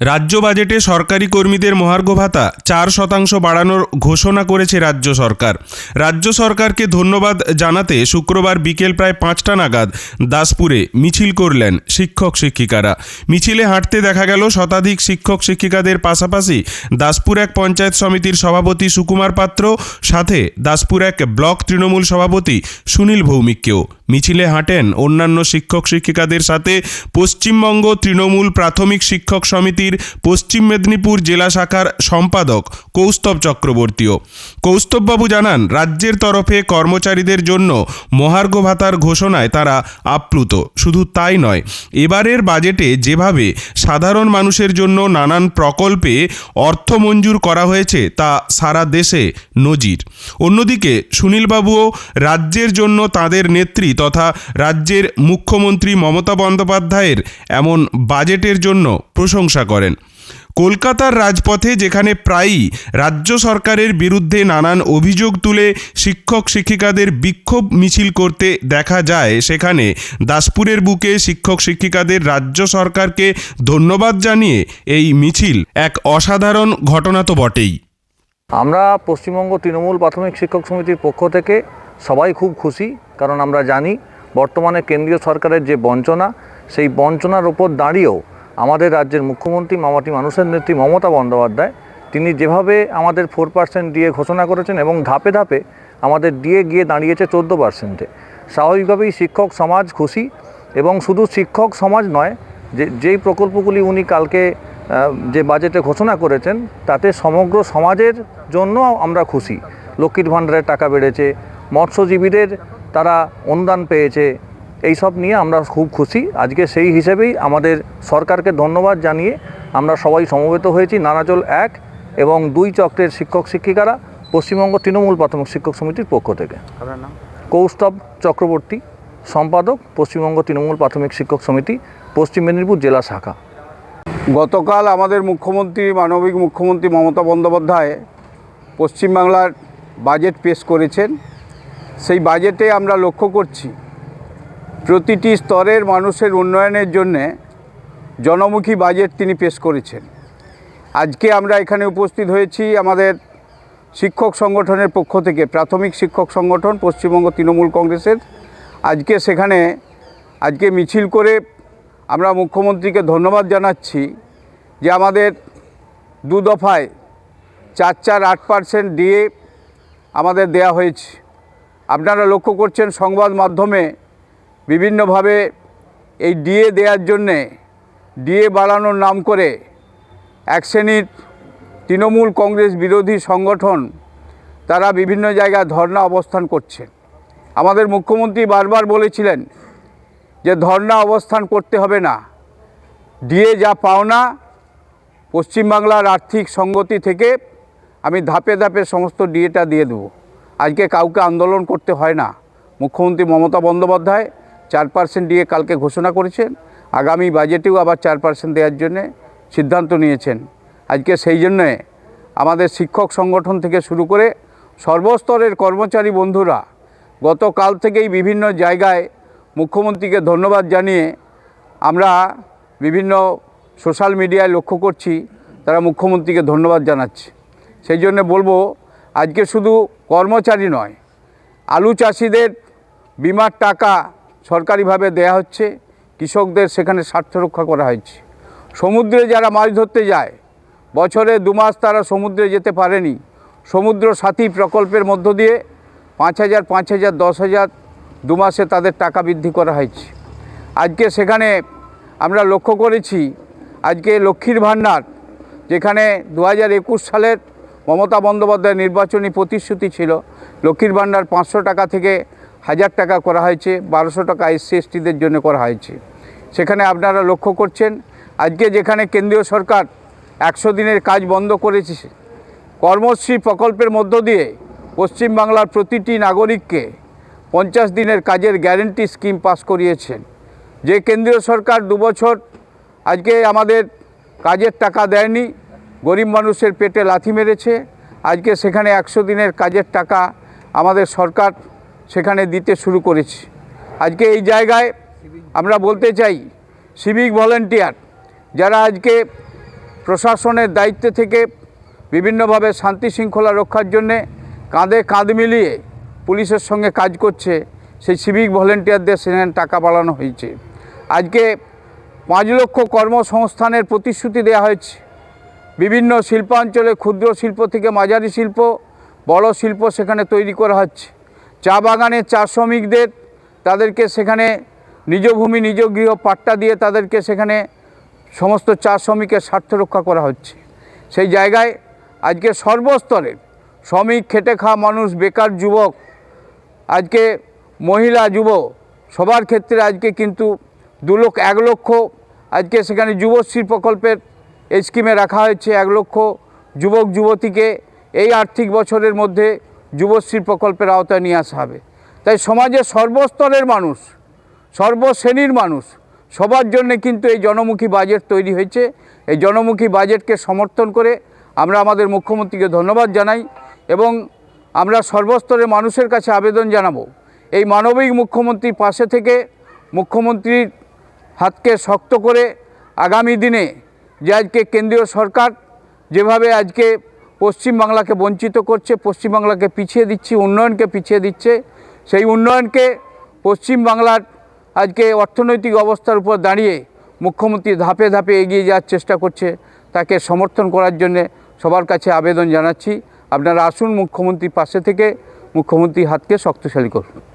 রাজ্য বাজেটে সরকারি কর্মীদের মহার্ঘ ভাতা চার শতাংশ বাড়ানোর ঘোষণা করেছে রাজ্য সরকার। রাজ্য সরকারকে ধন্যবাদ জানাতে শুক্রবার বিকেল প্রায় পাঁচটা নাগাদ দাসপুরে মিছিল করলেন শিক্ষক শিক্ষিকারা। মিছিলে হাঁটতে দেখা গেল শতাধিক শিক্ষক শিক্ষিকাদের পাশাপাশি দাসপুর এক পঞ্চায়েত সমিতির সভাপতি সুকুমার পাত্র, সাথে দাসপুর এক ব্লক তৃণমূল সভাপতি সুনীল ভৌমিককেও। মিছিলে হাঁটেন অন্যান্য শিক্ষক শিক্ষিকাদের সাথে পশ্চিমবঙ্গ তৃণমূল প্রাথমিক শিক্ষক সমিতির পশ্চিম মেদিনীপুর জেলা শাখার সম্পাদক কৌস্তব চক্রবর্তীও। কৌস্তববাবু জানান, রাজ্যের তরফে কর্মচারীদের জন্য মহার্ঘ ভাতার ঘোষণায় তারা আপ্লুত। শুধু তাই নয়, এবারের বাজেটে যেভাবে সাধারণ মানুষের জন্য নানান প্রকল্পে অর্থ মঞ্জুর করা হয়েছে, তা সারা দেশে নজির। অন্যদিকে সুনীলবাবুও রাজ্যের জন্য তাদের নেত্রী তথা রাজ্যের মুখ্যমন্ত্রী মমতা বন্দ্যোপাধ্যায়ের এমন বাজেটের জন্য প্রশংসা করেন। কলকাতার রাজপথে যেখানে প্রায়ই রাজ্য সরকারের বিরুদ্ধে নানান অভিযোগ তুলে শিক্ষক শিক্ষিকাদের বিক্ষোভ মিছিল করতে দেখা যায়, সেখানে দাসপুরের বুকে শিক্ষক শিক্ষিকাদের রাজ্য সরকারকে ধন্যবাদ জানিয়ে এই মিছিল এক অসাধারণ ঘটনা তো বটেই। আমরা পশ্চিমবঙ্গ তৃণমূল প্রাথমিক শিক্ষক সমিতির পক্ষ থেকে সবাই খুব খুশি, কারণ আমরা জানি বর্তমানে কেন্দ্রীয় সরকারের যে বঞ্চনা, সেই বঞ্চনার ওপর দাঁড়িয়েও আমাদের রাজ্যের মুখ্যমন্ত্রী মামাটি মানুষের নেত্রী মমতা বন্দ্যোপাধ্যায়, তিনি যেভাবে আমাদের ফোর পার্সেন্ট দিয়ে ঘোষণা করেছেন এবং ধাপে ধাপে আমাদের দিয়ে গিয়ে দাঁড়িয়েছে চোদ্দ পার্সেন্টে স্বাভাবিকভাবেই শিক্ষক সমাজ খুশি এবং শুধু শিক্ষক সমাজ নয়, যে, যেই প্রকল্পগুলি উনি কালকে যে বাজেটে ঘোষণা করেছেন, তাতে সমগ্র সমাজের জন্য আমরা খুশি। লক্ষ্মীর ভাণ্ডারের টাকা বেড়েছে, মৎস্যজীবীদের তারা অনুদান পেয়েছে এই সব নিয়ে আমরা খুব খুশি। আজকে সেই হিসেবেই আমাদের সরকারকে ধন্যবাদ জানিয়ে আমরা সবাই সমবেত হয়েছি নানাচল এক এবং দুই চক্রের শিক্ষক শিক্ষিকারা পশ্চিমবঙ্গ তৃণমূল প্রাথমিক শিক্ষক সমিতির পক্ষ থেকে। আপনার নাম? কৌস্তব চক্রবর্তী সম্পাদক পশ্চিমবঙ্গ তৃণমূল প্রাথমিক শিক্ষক সমিতি পশ্চিম মেদিনীপুর জেলা শাখা। গতকাল আমাদের মুখ্যমন্ত্রী মানবিক মুখ্যমন্ত্রী মমতা বন্দ্যোপাধ্যায় পশ্চিমবাংলার বাজেট পেশ করেছেন। সেই বাজেটে আমরা লক্ষ্য করছি প্রতিটি স্তরের মানুষের উন্নয়নের জন্যে জনমুখী বাজেট তিনি পেশ করেছেন। আজকে আমরা এখানে উপস্থিত হয়েছি আমাদের শিক্ষক সংগঠনের পক্ষ থেকে, প্রাথমিক শিক্ষক সংগঠন, পশ্চিমবঙ্গ তৃণমূল কংগ্রেসের। আজকে সেখানে, আজকে মিছিল করে আমরা মুখ্যমন্ত্রীকে ধন্যবাদ জানাচ্ছি যে আমাদের দু দফায় চার চার আট পার্সেন্ট দিয়ে আমাদের দেয়া হয়েছে। আপনারা লক্ষ্য করছেন সংবাদ মাধ্যমে বিভিন্নভাবে এই ডিএ দেওয়ার জন্যে, ডিএ বাড়ানোর নাম করে এক শ্রেণির তৃণমূল কংগ্রেস বিরোধী সংগঠন তারা বিভিন্ন জায়গায় ধর্ণা অবস্থান করছে। আমাদের মুখ্যমন্ত্রী বারবার বলেছিলেন যে ধর্ণা অবস্থান করতে হবে না। ডিএ যা পাওনা, পশ্চিমবাংলার আর্থিক সঙ্গতি থেকে আমি ধাপে ধাপে সমস্ত ডিএটা দিয়ে দেবো। আজকে কাউকে আন্দোলন করতে হয় না। মুখ্যমন্ত্রী মমতা বন্দ্যোপাধ্যায় চার পার্সেন্ট দিয়ে কালকে ঘোষণা করেছেন। আগামী বাজেটেও আবার চার পার্সেন্ট দেওয়ার জন্যে সিদ্ধান্ত নিয়েছেন। আজকে সেই জন্যে আমাদের শিক্ষক সংগঠন থেকে শুরু করে সর্বস্তরের কর্মচারী বন্ধুরা গতকাল থেকেই বিভিন্ন জায়গায় মুখ্যমন্ত্রীকে ধন্যবাদ জানিয়ে আমরা বিভিন্ন সোশ্যাল মিডিয়ায় লক্ষ্য করছি, তারা মুখ্যমন্ত্রীকে ধন্যবাদ জানাচ্ছে। সেই জন্য বলব, আজকে শুধু কর্মচারী নয়, আলু চাষিদের বিমার টাকা সরকারিভাবে দেয়া হচ্ছে, কৃষকদের সেখানে স্বার্থ রক্ষা করা হয়েছে। সমুদ্রে যারা মাছ ধরতে যায়, বছরে দু মাস তারা সমুদ্রে যেতে পারেনি। সমুদ্র সাথী প্রকল্পের মধ্য দিয়ে পাঁচ হাজার পাঁচ হাজার, দশ হাজার দু মাসে তাদের টাকা বৃদ্ধি করা হয়েছে। আজকে সেখানে আমরা লক্ষ্য করেছি, আজকে লক্ষ্মীর ভাণ্ডার, যেখানে দু হাজার একুশ সালের মমতা বন্দ্যোপাধ্যায়ের নির্বাচনী প্রতিশ্রুতি ছিল, লক্ষ্মীর ভাণ্ডার পাঁচশো টাকা থেকে হাজার টাকা করা হয়েছে, বারোশো টাকা এসসি এসটিদের জন্য করা হয়েছে। সেখানে আপনারা লক্ষ্য করছেন, আজকে যেখানে কেন্দ্রীয় সরকার একশো দিনের কাজ বন্ধ করেছে, কর্মশ্রী প্রকল্পের মধ্য দিয়ে পশ্চিমবাংলার প্রতিটি নাগরিককে পঞ্চাশ দিনের কাজের গ্যারেন্টি স্কিম পাস করিয়েছেন। যে কেন্দ্রীয় সরকার দুবছর আজকে আমাদের কাজের টাকা দেয়নি, গরিব মানুষের পেটে লাথি মেরেছে, আজকে সেখানে একশো দিনের কাজের টাকা আমাদের সরকার সেখানে দিতে শুরু করেছি। আজকে এই জায়গায় আমরা বলতে চাই সিভিক ভলেন্টিয়ার যারা আজকে প্রশাসনের দায়িত্ব থেকে বিভিন্নভাবে শান্তি শৃঙ্খলা রক্ষার জন্যে কাঁধে কাঁধ মিলিয়ে পুলিশের সঙ্গে কাজ করছে, সেই সিভিক ভলেন্টিয়ারদের সেখানে টাকা বাড়ানো হয়েছে। আজকে পাঁচ লক্ষ কর্মসংস্থানের প্রতিশ্রুতি দেওয়া হয়েছে। বিভিন্ন শিল্পাঞ্চলে ক্ষুদ্র শিল্প থেকে মাঝারি শিল্প, বড় শিল্প সেখানে তৈরি করা হচ্ছে। চা বাগানে চা শ্রমিকদের তাদেরকে সেখানে নিজ ভূমি, নিজ গৃহ পাট্টা দিয়ে তাদেরকে সেখানে সমস্ত চা শ্রমিকের স্বার্থ রক্ষা করা হচ্ছে। সেই জায়গায় আজকে সর্বস্তরের শ্রমিক, খেটে খাওয়া মানুষ, বেকার যুবক, আজকে মহিলা, যুব, সবার ক্ষেত্রে আজকে কিন্তু দু লক্ষ এক লক্ষ আজকে সেখানে যুবশ্রী প্রকল্পের এই স্কিমে রাখা হয়েছে। এক লক্ষ যুবক, যুবতীকে এই আর্থিক বছরের মধ্যে যুবশ্রী প্রকল্পের আওতায় নিয়ে আসা হবে। তাই সমাজের সর্বস্তরের মানুষ, সর্বশ্রেণীর মানুষ, সবার জন্য কিন্তু এই জনমুখী বাজেট তৈরি হয়েছে। এই জনমুখী বাজেটকে সমর্থন করে আমরা আমাদের মুখ্যমন্ত্রীকে ধন্যবাদ জানাই এবং আমরা সর্বস্তরের মানুষের কাছে আবেদন জানাব। এই মানবিক মুখ্যমন্ত্রীর পাশে থেকে মুখ্যমন্ত্রীর হাতকে শক্ত করে আগামী দিনে যে আজকে কেন্দ্রীয় সরকার যেভাবে আজকে পশ্চিমবাংলাকে বঞ্চিত করছে, পশ্চিমবাংলাকে পিছিয়ে দিচ্ছে, উন্নয়নকে পিছিয়ে দিচ্ছে। সেই উন্নয়নকে পশ্চিমবাংলার আজকে অর্থনৈতিক অবস্থার উপর দাঁড়িয়ে মুখ্যমন্ত্রী ধাপে ধাপে এগিয়ে যাওয়ার চেষ্টা করছে। তাকে সমর্থন করার জন্যে সবার কাছে আবেদন জানাচ্ছি। আপনারা আসুন মুখ্যমন্ত্রীর পাশে থেকে, মুখ্যমন্ত্রীর হাতকে শক্তিশালী করুন।